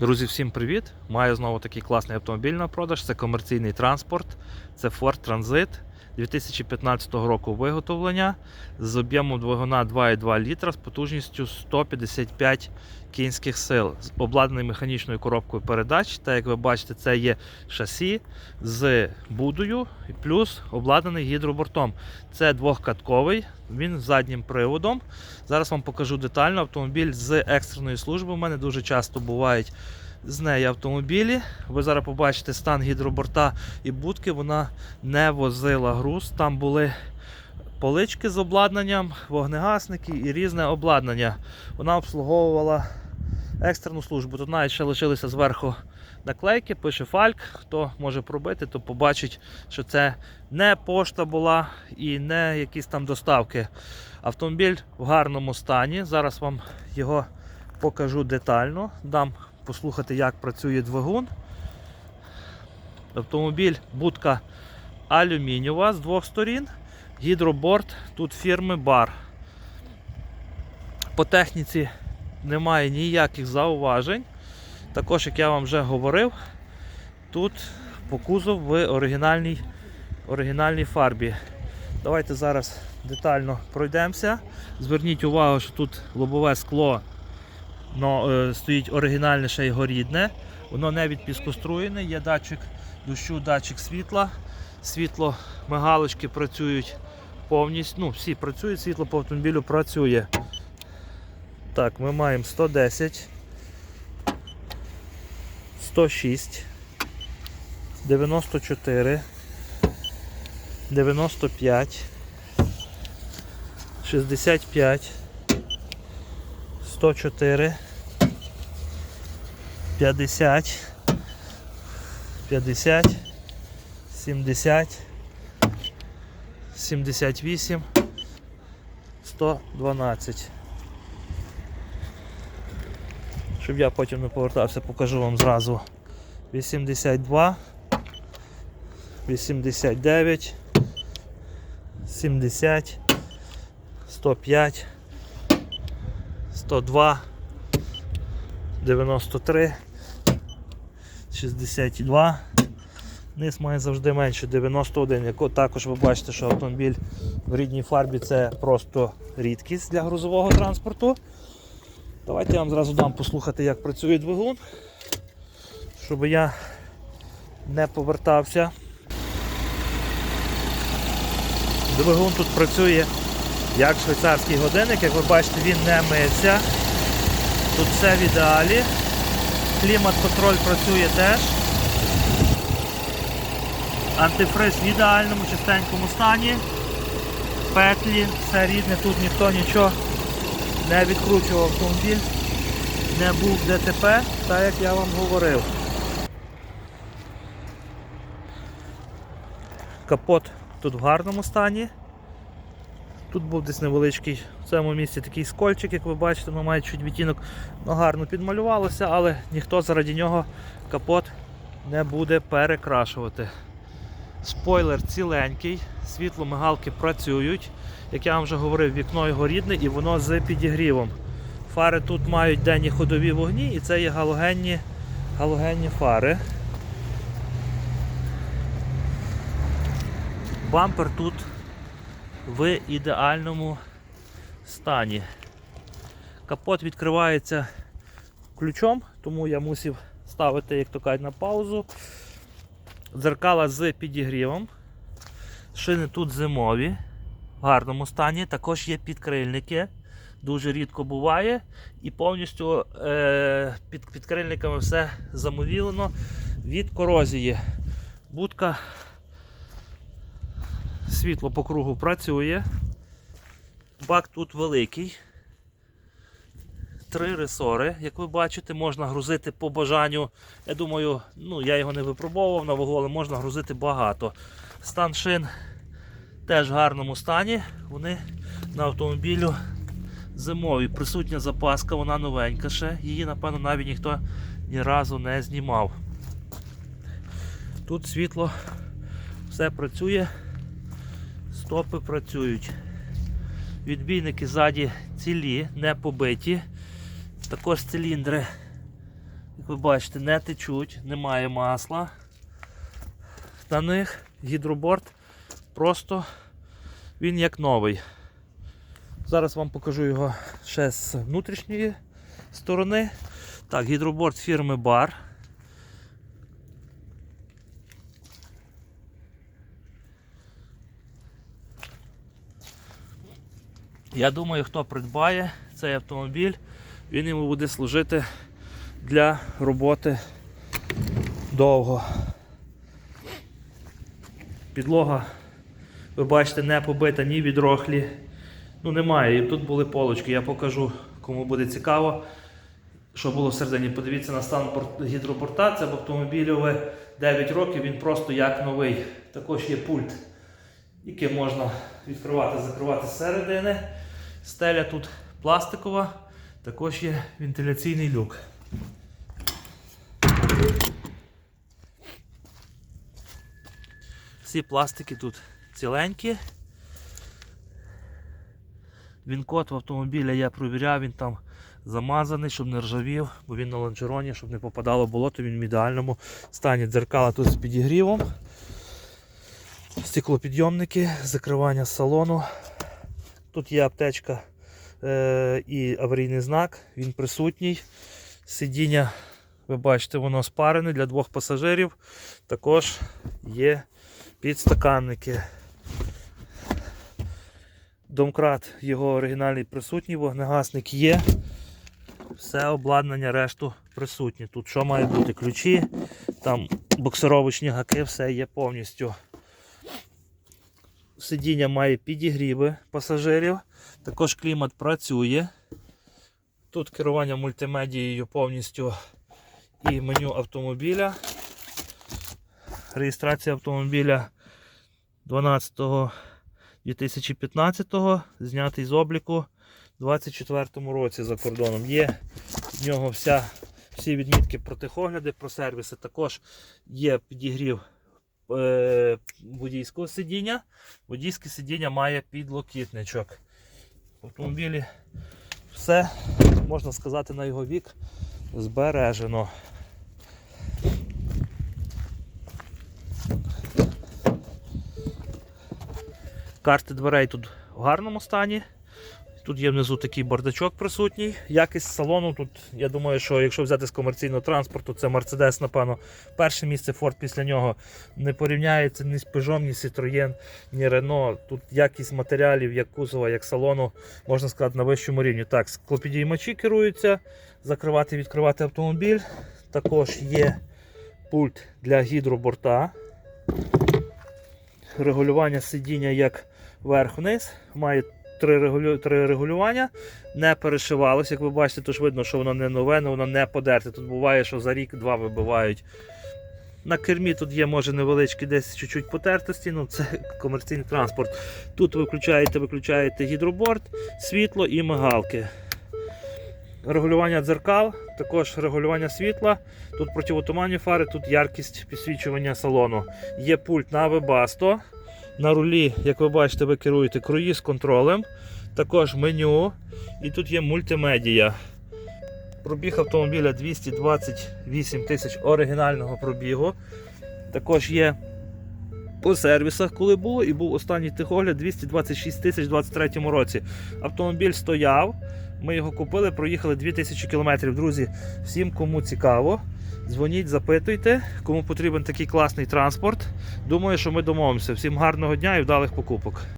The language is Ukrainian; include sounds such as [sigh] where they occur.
Друзі, всім привіт! Маю знову такий класний автомобіль на продаж. Це комерційний транспорт. Це Ford Transit 2015 року виготовлення з об'ємом двигуна 2,2 літра з потужністю 155 кінських сил, з обладнаний механічною коробкою передач. Та як ви бачите, це є шасі з будою плюс обладнаний гідробортом. Це двохкатковий, він з заднім приводом. Зараз вам покажу детально автомобіль з екстреної служби. У мене дуже часто бувають з неї автомобілі. Ви зараз побачите стан гідроборта і будки. Вона не возила груз. Там були полички з обладнанням, вогнегасники і різне обладнання. Вона обслуговувала екстрену службу. Тут навіть ще лишилися зверху наклейки, пише Фальк. Хто може пробити, то побачить, що це не пошта була і не якісь там доставки. Автомобіль в гарному стані. Зараз вам його покажу детально. Дам послухати, як працює двигун. Автомобіль будка алюмінієва з двох сторін. Гідроборд тут фірми Бар. По техніці немає ніяких зауважень. Також, як я вам вже говорив, тут по кузов в оригінальній, оригінальній фарбі. Давайте зараз детально пройдемося. Зверніть увагу, що тут лобове скло но, е, стоїть оригінальне ще й горідне. Воно не відпіскоструєне, є датчик дощу, датчик світла. Світло, мигалочки працюють повністю. Ну, всі працюють, світло по автомобілю працює. Так, ми маємо 110, 106, 94, 95, 65, 104, 50, 50, 70, 78, 112. Щоб я потім не повертався, покажу вам зразу 82, 89, 70, 105, 102, 93, 62. Низ має завжди менше 91. Яко також ви бачите, що автомобіль в рідній фарбі це просто рідкість для грузового транспорту. Давайте я вам зразу дам послухати, як працює двигун, щоб я не повертався. Двигун тут працює як швейцарський годинник, як ви бачите, він не миється. Тут все в ідеалі. Клімат-контроль працює теж. Антифриз в ідеальному, чистенькому стані. Петлі, все рідне, тут ніхто нічого не відкручував автомобіль, не був ДТП, так як я вам говорив. Капот тут в гарному стані. Тут був десь невеличкий в цьому місці такий скольчик, як ви бачите, воно має чуть відтінок, ну, гарно підмалювалося, але ніхто заради нього капот не буде перекрашувати. Спойлер ціленький, світло мигалки працюють. Як я вам вже говорив, вікно його рідне і воно з підігрівом. Фари тут мають денні ходові вогні і це є галогенні, галогенні фари. Бампер тут в ідеальному стані. Капот відкривається ключом, тому я мусив ставити, як то кажуть, на паузу. Дзеркала з підігрівом. Шини тут зимові, в гарному стані. Також є підкрильники. Дуже рідко буває. І повністю е, під підкрильниками все замовілено від корозії. Будка Світло по кругу працює. Бак тут великий. Три ресори, як ви бачите, можна грузити по бажанню. Я думаю, ну я його не випробовував на вагу, але можна грузити багато. Стан шин теж в гарному стані. Вони на автомобілю зимові. Присутня запаска, вона новенька ще. Її, напевно, навіть ніхто ні разу не знімав. Тут світло, все працює стопи працюють. Відбійники ззаді цілі, не побиті. Також циліндри Як ви бачите, не течуть, немає масла. На них гідроборд просто він як новий. Зараз вам покажу його ще з внутрішньої сторони. Так, гідроборд фірми Бар. Я думаю, хто придбає цей автомобіль, він йому буде служити для роботи довго. Підлога, ви бачите, не побита ні від рохлі. Ну немає. І тут були полочки. Я покажу, кому буде цікаво, що було всередині. Подивіться на стан гідроборта. Це автомобілю 9 років, він просто як новий. Також є пульт, який можна відкривати, закривати зсередини. Стеля тут пластикова, також є вентиляційний люк. Всі пластики тут ціленькі. Він код в автомобіля я провіряв, він там замазаний, щоб не ржавів, бо він на лонжероні, щоб не попадало болото, він в ідеальному стані. Дзеркала тут з підігрівом. Стеклопідйомники, закривання салону. Тут є аптечка е, і аварійний знак, він присутній. Сидіння, ви бачите, воно спарене для двох пасажирів. Також є підстаканники. Домкрат його оригінальний присутній, вогнегасник є. Все обладнання решту присутнє. Тут що має бути? Ключі, там боксировочні гаки, все є повністю. Сидіння має підігріви пасажирів. Також клімат працює. Тут керування мультимедією повністю і меню автомобіля. Реєстрація автомобіля 12 2015 знятий з обліку у 2024 році за кордоном. Є в нього вся, всі відмітки про техогляди, про сервіси. Також є підігрів водійського сидіння. Водійське сидіння має підлокітничок. В автомобілі все, можна сказати, на його вік збережено. Карти дверей тут в гарному стані. Тут є внизу такий бардачок присутній. Якість салону тут, я думаю, що якщо взяти з комерційного транспорту, це Mercedes, напевно, перше місце Ford після нього не порівняється ні з Peugeot, ні Citroën, ні Renault. Тут якість матеріалів, як кузова, як салону, можна сказати, на вищому рівні. Так, склопідіймачі керуються, закривати відкривати автомобіль. Також є пульт для гідроборта. Регулювання сидіння як верх-вниз. Має три, регулю... три регулювання. Не перешивалося, як ви бачите, тож видно, що воно не нове, але воно не подерте. Тут буває, що за рік-два вибивають. На кермі тут є, може, невеличкі десь чуть-чуть потертості, ну це [laughs] комерційний транспорт. Тут ви включаєте, виключаєте гідроборд, світло і мигалки. Регулювання дзеркал, також регулювання світла. Тут противотуманні фари, тут яркість підсвічування салону. Є пульт на Webasto. На рулі, як ви бачите, ви керуєте круїз контролем. Також меню. І тут є мультимедія. Пробіг автомобіля 228 тисяч оригінального пробігу. Також є по сервісах, коли було, і був останній техогляд 226 тисяч у 2023 році. Автомобіль стояв. Ми його купили, проїхали 2000 км. Друзі, всім кому цікаво, дзвоніть, запитуйте, кому потрібен такий класний транспорт. Думаю, що ми домовимося. Всім гарного дня і вдалих покупок.